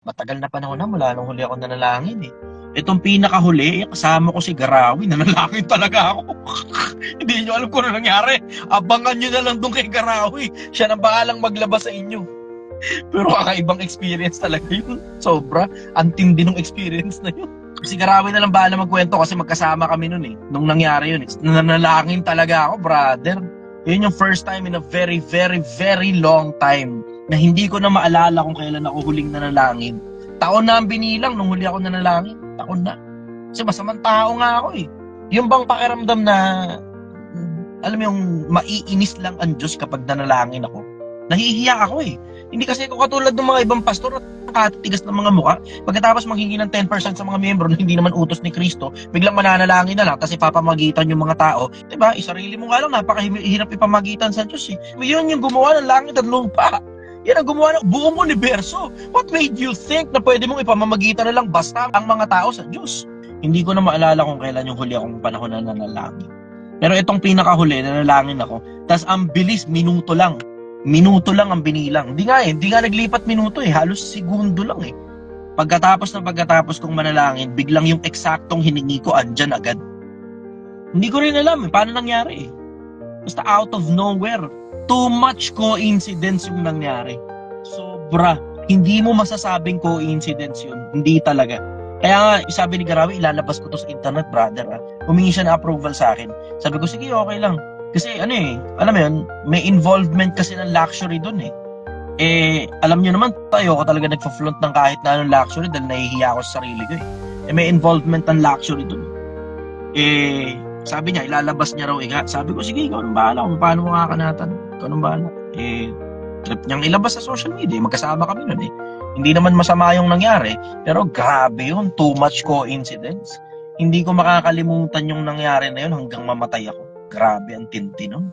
Matagal na panahon na mula nung huli ako nanalangin eh. Itong pinakahuli, eh, kasama ko si Garawi, nanalangin talaga ako. Hindi nyo alam kung ano nangyari. Abangan nyo na lang doon kay Garawi. Siya na bahalang maglabas sa inyo. Pero kakaibang experience talaga yun. Sobra. Ang tindi ng experience na yun. Si Garawi na lang bahala magkwento kasi magkasama kami nun eh. Nung nangyari yun eh. Nanalangin talaga ako, brother. Yun yung first time in a very, very, very long time na hindi ko na maalala kung kailan ako huling nanalangin. Taon na ang binilang nung huli ako nanalangin. Taon na. Kasi masamang tao nga ako eh. Yung bang pakiramdam na, alam mo yung maiinis lang ang Diyos kapag nanalangin ako. Nahihiya ako eh. Hindi kasi ako katulad ng mga ibang pastor na nakatigas ng mga muka. Pagkatapos manghingi ng 10% sa mga miyembro na hindi naman utos ni Kristo, biglang mananalangin na lang tapos ipapamagitan yung mga tao. Diba? Isarili mo nga lang, napakahirap ipamagitan sa Diyos eh. Yun yung gumawa ng langit at lupa. Yan ang gumawa ng buong universo. What made you think na pwede mong ipamamagitan na lang basta ang mga tao sa Diyos? Hindi ko na maalala kung kailan yung huli akong panahon na nanalangin. Pero itong pinakahuli, nanalangin ako. Tapos ang bilis, minuto lang. Minuto lang ang binilang. Hindi nga eh, hindi nga naglipat minuto eh. Halos segundo lang eh. Pagkatapos na pagkatapos kong manalangin, biglang yung eksaktong hiningi ko andyan agad. Hindi ko rin alam eh, paano nangyari eh. Basta out of nowhere. Too much coincidence yung nangyari. Sobra. Hindi mo masasabing coincidence yun. Hindi talaga. Kaya nga, sabi ni Garawi, ilalabas ko to sa internet, brother. Ha? Humingi siya na approval sa akin. Sabi ko, sige, okay lang. Kasi ano eh, alam mo yun, may involvement kasi ng luxury dun eh. Eh, alam nyo naman, tayo ako talaga nagpa-flaunt ng kahit na anong luxury dahil nahihiya ako sa sarili ko eh. Eh, may involvement ng luxury dun. Eh, sabi niya, ilalabas niya raw eh. Sabi ko, sige, ikaw nang bahala kung paano mo kakanatan. Ikaw nang bahala. Eh, trip niyang ilabas sa social media. eh. Magkasama kami nun eh. Hindi naman masama yung nangyari. Pero grabe yun. Too much coincidence. Hindi ko makakalimutan yung nangyari na yun hanggang mamatay ako. Grabe ang tinti nun.